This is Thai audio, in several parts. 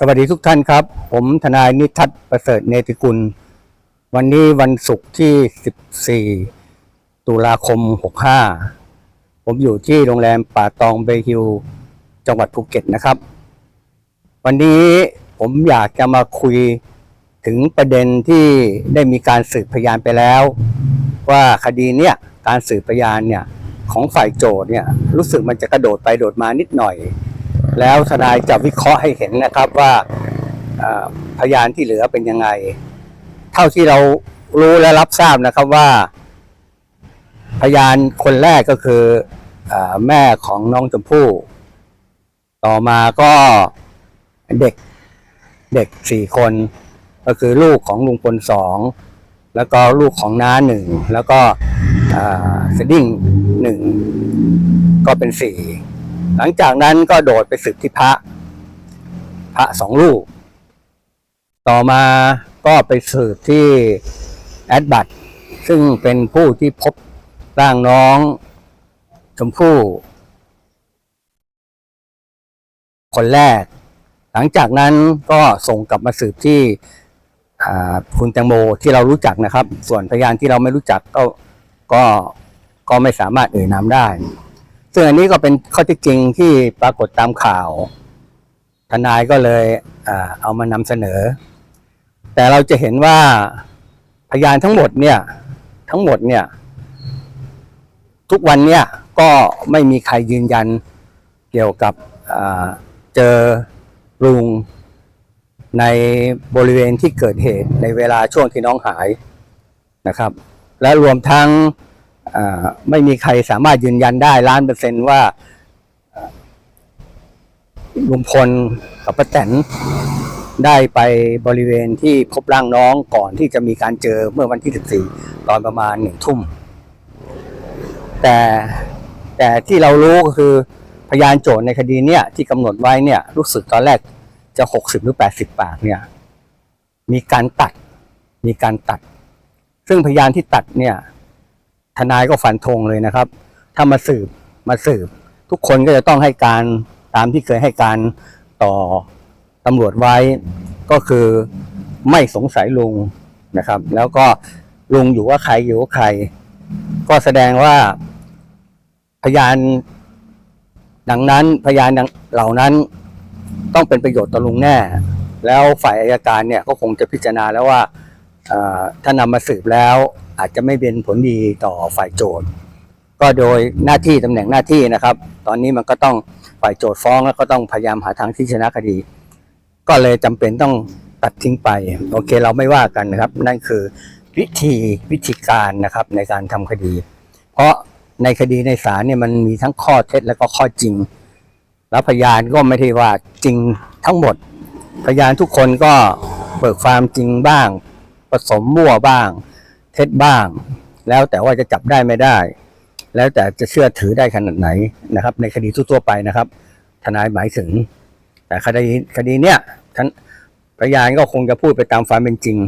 สวัสดีทุกท่านครับ ผมทนายนิทัศน์ประเสริฐเนติกุล วันนี้วันศุกร์ที่ 14 ตุลาคม 65 ผมอยู่ที่โรงแรมป่าตองเบฮิลจังหวัดภูเก็ตนะครับ วันนี้ผมอยากจะมาคุยถึงประเด็นที่ได้มีการสืบพยานไปแล้ว ว่าคดีเนี้ยการสืบพยานเนี่ยของฝ่ายโจทย์เนี่ยรู้สึกมันจะกระโดดไปโดดมานิดหน่อย แล้วทนายจะวิเคราะห์ให้เห็นนะครับว่าพยานที่เหลือเป็นยังไง เท่าที่เรารู้และรับทราบนะครับว่า พยานคนแรกก็คืออแม่ของน้องชมพู่ต่อมาก็เด็กเด็กสี่คน ก็คือลูกของลุงพลสองแล้วก็ลูกของน้าหนึ่งแล้วก็สดิ้งหนึ่งก็เป็นสี่ หลังจากนั้นก็โดดไปศึกที่พระ พระสองลูก ต่อมาก็ไปสืบที่แอดบัตซึ่งเป็นผู้ที่พบร่างน้องชมพู่ คนแรก หลังจากนั้นก็ส่งกลับมาสืบที่คุณแตงโมที่เรารู้จักนะครับ ส่วนพยานที่เราไม่รู้จักก็ก็ก็ไม่สามารถเอ่ยนามได้ ซึ่งอันนี้ก็เป็นข้อเที่จริงที่ปรากฏตามข่าว ทนายก็เลยเอามานำเสนอ แต่เราจะเห็นว่าพยานทั้งหมดเนี่ยทั้งหมดเนี่ยทุกวันเนี่ยก็ไม่มีใครยืนยันเกี่ยวกับเจอลุงในบริเวณที่เกิดเหตุในเวลาช่วงที่น้องหายนะครับ และรวมทั้ง ไม่มีใครสามารถยืนยันได้ล้านเปอร์เซนต์ว่าลุงพลกับป้าแตนได้ไปบริเวณที่พบร่างน้องก่อนที่จะมีการเจอเมื่อวันที่ 14 ตอนประมาณหนึ่งทุ่ม แต่แต่ที่เรารู้ก็คือพยานโจทย์ในคดีเนี้ยที่กำหนดไว้เนี่ยรู้สึกตอนแรกจะ 60 หรือ 80 ปากเนี่ยมีการตัดมีการตัด ซึ่งพยานที่ตัดเนี่ย ทนายก็ฟันธงเลยนะครับ ถ้ามาสืบมาสืบ ทุกคนก็จะต้องให้การตามที่เคยให้การต่อตำรวจไว้ก็คือไม่สงสัยลุงนะครับ แล้วก็ลุงอยู่ว่าใครอยู่ว่าใคร ก็แสดงว่าพยานดังนั้นพยานเหล่านั้นต้องเป็นประโยชน์ต่อลุงแน่ แล้วฝ่ายอายการเนี่ยก็คงจะพิจารณาแล้วว่า ถ้านำมาสืบแล้วอาจจะไม่เป็นผลดีต่อฝ่ายโจทย์ ก็โดยหน้าที่ตำแหน่งหน้าที่นะครับ ตอนนี้มันก็ต้องฝ่ายโจทย์ฟ้องแล้วก็ต้องพยายามหาทางที่ชนะคดี ก็เลยจำเป็นต้องตัดทิ้งไป โอเคเราไม่ว่ากันนะครับ นั่นคือวิธีวิธีการนะครับในการทำคดี เพราะในคดีในศาลเนี่ยมันมีทั้งข้อเท็จและก็ข้อจริง แล้วพยานก็ไม่ได้ว่าจริงทั้งหมด พยานทุกคนก็เบิกความจริงบ้าง สมมั่วบ้าง เท็จบ้าง แล้วแต่ว่าจะจับได้ไม่ได้ แล้วแต่จะเชื่อถือได้ขนาดไหนนะครับ ในคดีทั่วไปนะครับ ทนายหมายถึง แต่คดีคดีเนี้ยท่านพยานก็คงจะพูดไปตามความเป็นจริง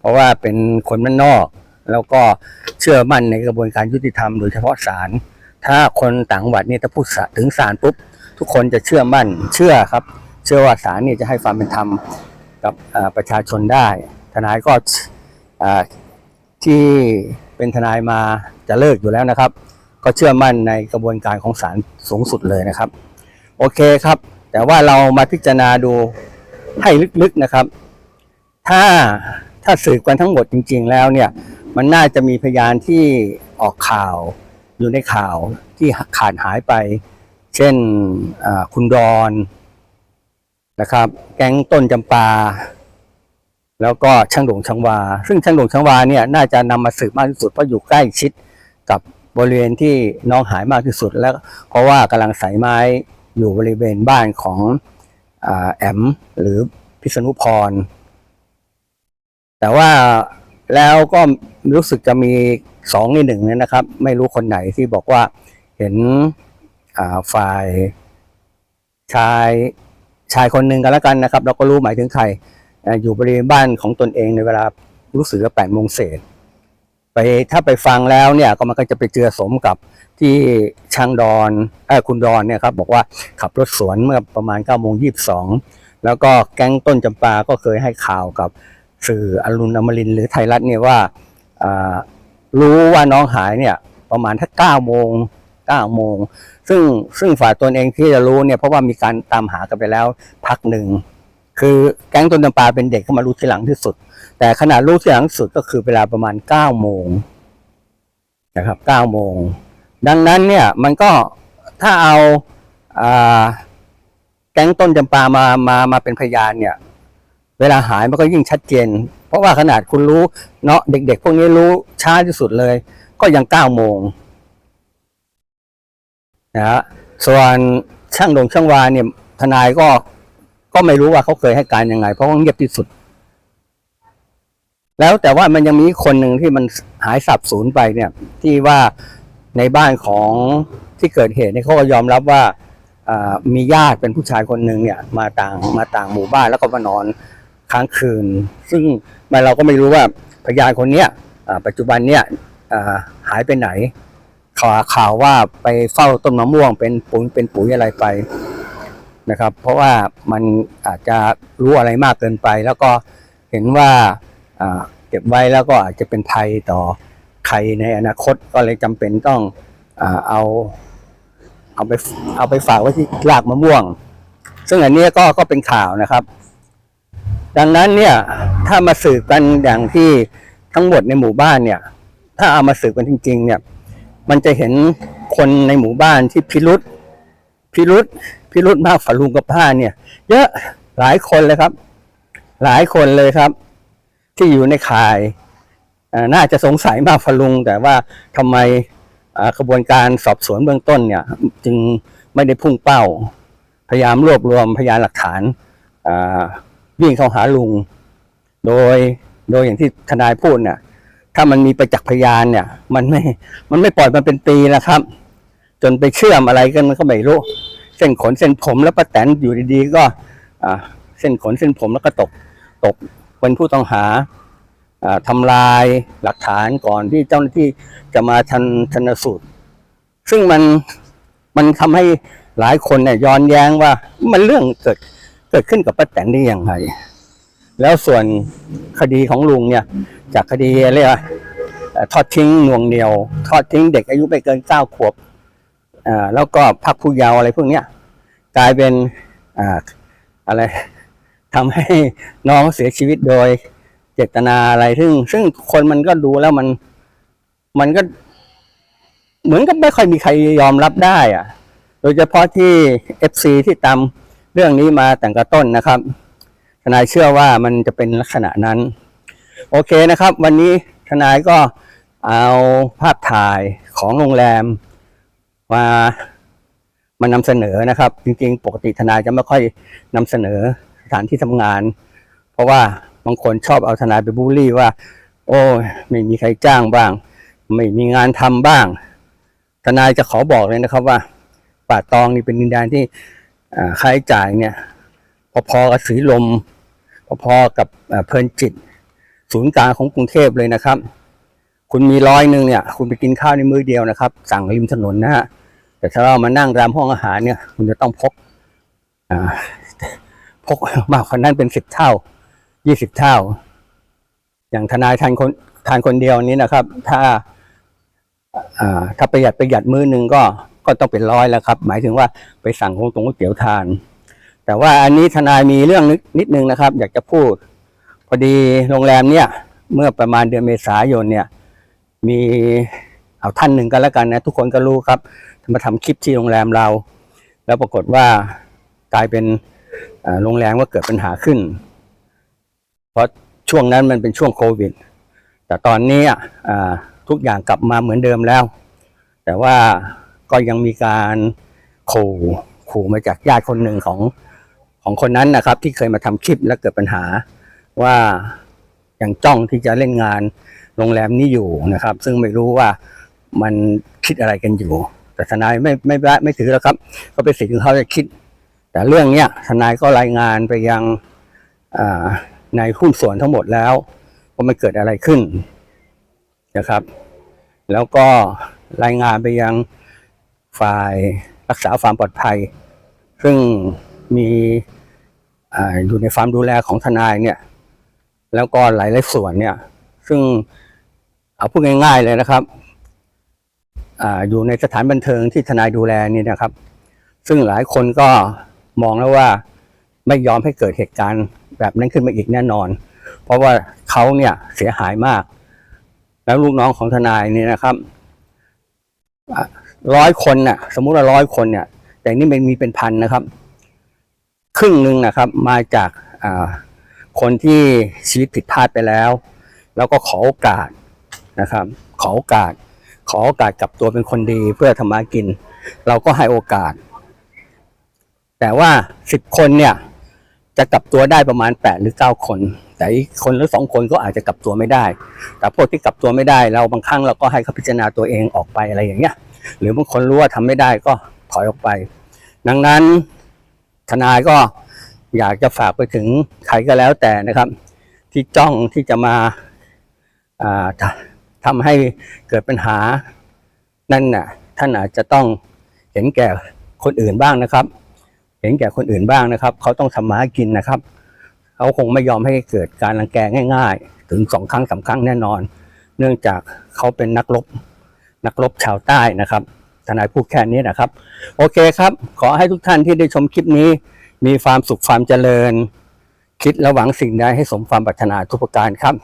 เพราะว่าเป็นคนมันนอก แล้วก็เชื่อมั่นในกระบวนการยุติธรรมโดยเฉพาะศาลถ้าคนต่างจังหวัดเนี่ยถ้าพูดถึงศาลปุ๊บทุกคนจะเชื่อมั่นเชื่อครับ เชื่อว่าศาลเนี่ยจะให้ความเป็นธรรมกับประชาชนได้ ทนายก็ ที่เป็นทนายมาจะเลิกอยู่แล้วนะครับ ก็เชื่อมั่นในกระบวนการของศาลสูงสุดเลยนะครับ โอเคครับ แต่ว่าเรามาพิจารณาดูให้ลึกๆนะครับ ถ้าถ้าสืบกันทั้งหมดจริง ๆ แล้วเนี่ย มันน่าจะมีพยานที่ออกข่าวอยู่ในข่าวที่ขาดหายไป เช่นคุณดอนนะครับ แก๊งต้นจำปา แล้วก็ช่างหลวงช่างวา ซึ่งช่างหลวงช่างวาเนี่ยน่าจะนำมาสืบมากที่สุดเพราะอยู่ใกล้ชิดกับบริเวณที่น้องหายมากที่สุดแล้ว เพราะว่ากำลังใส่ไม้อยู่บริเวณบ้านของอแอมหรือพิษณุพร แต่ว่าแล้วก็รู้สึกจะมีสองในหนึ่งเนี่ยนะครับ ไม่รู้คนไหนที่บอกว่าเห็นฝ่ายชายชายคนหนึ่งกันแล้วกันนะครับ เราก็รู้หมายถึงใคร อยู่บริเวณบ้านของตนเองในเวลารู้สึกว่าแปดโมงเศษไปถ้าไปฟังแล้วเนี่ยก็มันก็จะไปเจือสมกับที่ช่างดอนเออคุณดอนเนี่ยครับบอกว่าขับรถสวนเมื่อประมาณ9ก้าโมงยีแล้วก็แก๊งต้นจำปาก็เคยให้ข่าวกับสื่ออรุณอมรินหรือไทยรัฐเนี่ยว่าอ่ารู้ว่าน้องหายเนี่ยประมาณถ้าเก้าโมงเก้าโมงซึ่งซึ่งฝ่ายตนเองที่จะรู้เนี่ยเพราะว่ามีการตามหากันไปแล้วพักหนึ่ง คือแก๊งต้นจำปาเป็นเด็กเข้ามารู้ทีหลังที่สุด แต่ขนาดรู้ทีหลังที่สุดก็คือเวลาประมาณเก้าโมงนะครับเก้าโมง ดังนั้นเนี่ยมันก็ถ้าเอาอ่าแก๊งต้นจำปามามามาเป็นพยานเนี่ย เวลาหายมันก็ยิ่งชัดเจน เพราะว่าขนาดคุณรู้เนาะเด็ก ๆ พวกนี้รู้ช้าที่สุดเลย ก็ยังเก้าโมงนะฮะส่วนช่างดงช่างวาเนี่ยทนายก็ ก็ไม่รู้ว่าเขาเคยให้การยังไง เพราะว่าเงียบที่สุด แล้วแต่ว่ามันยังมีคนหนึ่งที่มันหายสับสูญไปเนี่ย ที่ว่าในบ้านของที่เกิดเหตุเนี่ยเขาก็ยอมรับว่ามีญาติเป็นผู้ชายคนหนึ่งเนี่ย มาต่างมาต่างหมู่บ้านแล้วก็มานอนค้างคืน ซึ่งมเราก็ไม่รู้ว่าพยานคนเนี้ยปัจจุบันเนี่ยหายไปไหนข่าวข่าวว่าไปเฝ้าต้นมะม่วงเป็นปุ๋ยเป็นปุ๋ยอะไรไป นะครับ เพราะว่ามันอาจจะรู้อะไรมากเกินไป แล้วก็เห็นว่าเก็บไว้แล้วก็อาจจะเป็นภัยต่อใครในอนาคตก็เลยจำเป็นต้องอเอาเอาไปเอาไปฝากไว้ที่รากมะม่วง ซึ่งอันนี้ก็ก็เป็นข่าวนะครับ ดังนั้นเนี่ยถ้ามาสืบกันอย่างที่ทั้งหมดในหมู่บ้านเนี่ย ถ้าเอามาสืบกันจริง ๆ เนี่ย มันจะเห็นคนในหมู่บ้านที่พิรุษ พิรุษพิรุษมากฝ่าลุงกับป้าเนี่ย เยอะหลายคนเลยครับ หลายคนเลยครับ ที่อยู่ในข่ายน่าจะสงสัยมากฝ่าลุง แต่ว่าทำไมกระบวนการสอบสวนเบื้องต้นเนี่ย จึงไม่ได้พุ่งเป้า พยายามรวบรวมพยานหลักฐานวิ่งเข้าหาลุง โดยโดยอย่างที่ทนายพูดเนี่ยถ้ามันมีประจักษ์พยานเนี่ย มันไม่มันไม่ปล่อยมันเป็นปีแล้วครับ จนไปเชื่อมอะไรกันก็ไม่รู้ เส้นขนเส้นผมแล้วป้าแตนอยู่ดีๆ ก็อ่าเส้นขนเส้นผมแล้วก็ตกตกเป็นผู้ต้องหาอ่าทำลายหลักฐานก่อนที่เจ้าหน้าที่จะมาชันชันสูตร ซึ่งมันมันทำให้หลายคนเนี่ยย้อนแย้งว่ามันเรื่องเกิดเกิดขึ้นกับป้าแตนได้อย่างไรแล้วส่วนคดีของลุงเนี่ย จากคดีเรียกว่าเอ่อทอดทิ้งน่วงเหนียว ทอดทิ้งเด็กอายุไม่เกินเก้าขวบ แล้วก็พักผู้เยาว์อะไรพวกเนี้ยกลายเป็นอ่าอะไรทำให้น้องเสียชีวิตโดยเจตนาอะไรซึ่ง ซึ่งคนมันก็ดูแล้วมัน มันก็ เหมือนกับไม่ค่อยมีใครยอมรับได้อะโดยเฉพาะที่เอฟซีที่ตามเรื่องนี้มาแต่งกระต้นนะครับทนายเชื่อว่ามันจะเป็นลักษณะนั้น โอเคนะครับ วันนี้ทนายก็เอาภาพถ่ายของโรงแรม มามานำเสนอนะครับ จริงๆ ปกติทนายจะไม่ค่อยนำเสนอสถานที่ทำงาน เพราะว่าบางคนชอบเอาทนายไปบูลลี่ว่า โอ้ไม่มีใครจ้างบ้าง ไม่มีงานทำบ้าง ทนายจะขอบอกเลยนะครับว่า ป่าตองนี่เป็นดินแดนที่ค่าใช้จ่ายเนี่ยพอๆกับสีลมพอๆกับเอ่อเพลินจิต ศูนย์กลางของกรุงเทพเลยนะครับ คุณมีร้อยหนึ่งเนี่ย คุณไปกินข้าวในมื้อเดียวนะครับ สั่งริมถนนนะฮะ แต่ถ้าเรามานั่งตามห้องอาหารเนี่ยคุณจะต้องพกพกมากกว่านั้นเป็นสิบเท่ายี่สิบเท่า อย่างทนายทานคนทานคนเดียวนี้นะครับ ถ้าถ้าประหยัดประหยัดมื้อหนึ่งก็ก็ต้องเป็นร้อยแล้วครับ หมายถึงว่าไปสั่งของตรงก๋วยเตี๋ยวทาน แต่ว่าอันนี้ทนายมีเรื่องนิดนิดนึงนะครับ อยากจะพูด พอดีโรงแรมเนี่ย เมื่อประมาณเดือนเมษายนเนี่ย มีเอาท่านหนึ่งกันแล้วกันนะ ทุกคนก็รู้ครับ มาทำคลิปที่โรงแรมเรา แล้วปรากฏว่ากลายเป็นโรงแรมก็เกิดปัญหาขึ้น เพราะช่วงนั้นมันเป็นช่วงโควิด แต่ตอนนี้ทุกอย่างกลับมาเหมือนเดิมแล้ว แต่ว่าก็ยังมีการขู่ขู่มาจากญาติคนหนึ่งของของคนนั้นนะครับ ที่เคยมาทำคลิปแล้วเกิดปัญหาว่ายังจ้องที่จะเล่นงานโรงแรมนี้อยู่นะครับ ซึ่งไม่รู้ว่ามันคิดอะไรกันอยู่ แต่ทนายไม่ไม่ไม่ไม่ถือแล้วครับ ก็เป็นสิทธิ์ของเขาจะคิด แต่เรื่องเนี้ยทนายก็รายงานไปยังในหุ้นส่วนทั้งหมดแล้วว่ามันเกิดอะไรขึ้นนะครับ แล้วก็รายงานไปยังฝ่ายรักษาความปลอดภัย ซึ่งมีออยู่ในความดูแลของทนายเนี่ย แล้วก็หลายๆส่วนเนี่ย ซึ่งเอาพูดง่ายๆเลยนะครับ ออยู่ในสถานบันเทิงที่ทนายดูแลนี่นะครับ ซึ่งหลายคนก็มองแล้วว่าไม่ยอมให้เกิดเหตุการณ์แบบนั้นขึ้นมาอีกแน่นอน เพราะว่าเขาเนี่ยเสียหายมาก แล้วลูกน้องของทนายนี่นะครับร้อยคนน่ะ สมมุติว่าร้อยคนเนี่ย แต่นี่มันมีเป็นพันนะครับ ครึ่งหนึ่งนะครับ มาจากคนที่ชีวิตผิดพลาดไปแล้ว แล้วก็ขอโอกาสนะครับ ขอโอกาส ขอโอกาสกลับตัวเป็นคนดีเพื่อทำมากิน เราก็ให้โอกาส แต่ว่าสิบคนเนี่ย จะกลับตัวได้ประมาณแปดหรือเก้าคน แต่อีกคนหรือสองคนก็อาจจะกลับตัวไม่ได้ แต่พวกที่กลับตัวไม่ได้ เราบางครั้งเราก็ให้เขาพิจารณาตัวเองออกไปอะไรอย่างเงี้ย หรือบางคนรู้ว่าทำไม่ได้ก็ถอยออกไป ดังนั้นทนายก็อยากจะฝากไปถึงใครก็แล้วแต่นะครับ ที่จ้องที่จะมาอ่า ททำให้เกิดปัญหานั่นน่ะท่านอาจจะต้องเห็นแก่คนอื่นบ้างนะครับ เห็นแก่คนอื่นบ้างนะครับ เขาต้องทำมาหากินนะครับ เขาคงไม่ยอมให้เกิดการรังแกง่าย ๆ ถึงสองครั้งสามครั้งแน่นอน เนื่องจากเขาเป็นนักรบนักรบชาวใต้นะครับทนายพูดแค่นี้นะครับ โอเคครับ ขอให้ทุกท่านที่ได้ชมคลิปนี้ มีความสุขความเจริญ คิดและหวังสิ่งใดให้สมความปรารถนาทุกประการครับ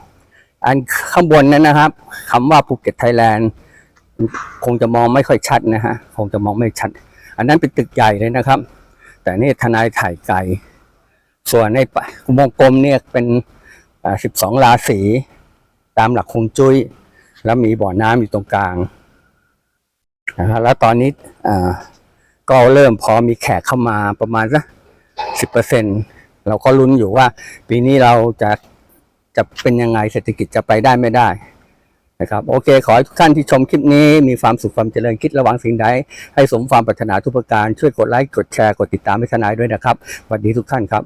อันข้างบนนั้นนะครับคำว่าภูเก็ตไทยแลนด์คงจะมองไม่ค่อยชัดนะฮะคงจะมองไม่ชัด อันนั้นเป็นตึกใหญ่เลยนะครับ แต่นี่ทนายถ่ายไกลส่วนในวงกลมเนี่ยเป็นสิบสองราศีตามหลักคงจุ้ย แล้วมีบ่อน้ำอยู่ตรงกลางนะครับแล้วตอนนี้ก็เริ่มพอมีแขกเข้ามาประมาณสักสิบเปอร์เซ็นเราก็ลุ้นอยู่ว่า ปีนี้เราจะ จะเป็นยังไงเศรษฐกิจจะไปได้ไม่ได้นะครับโอเค ขอให้ทุกท่านที่ชมคลิปนี้มีความสุขความเจริญคิดระวังสิ่งใดให้สมความปรารถนาทุกประการช่วยกดไลค์กดแชร์กดติดตามให้ทนายด้วยนะครับสวัสดีทุกท่านครับ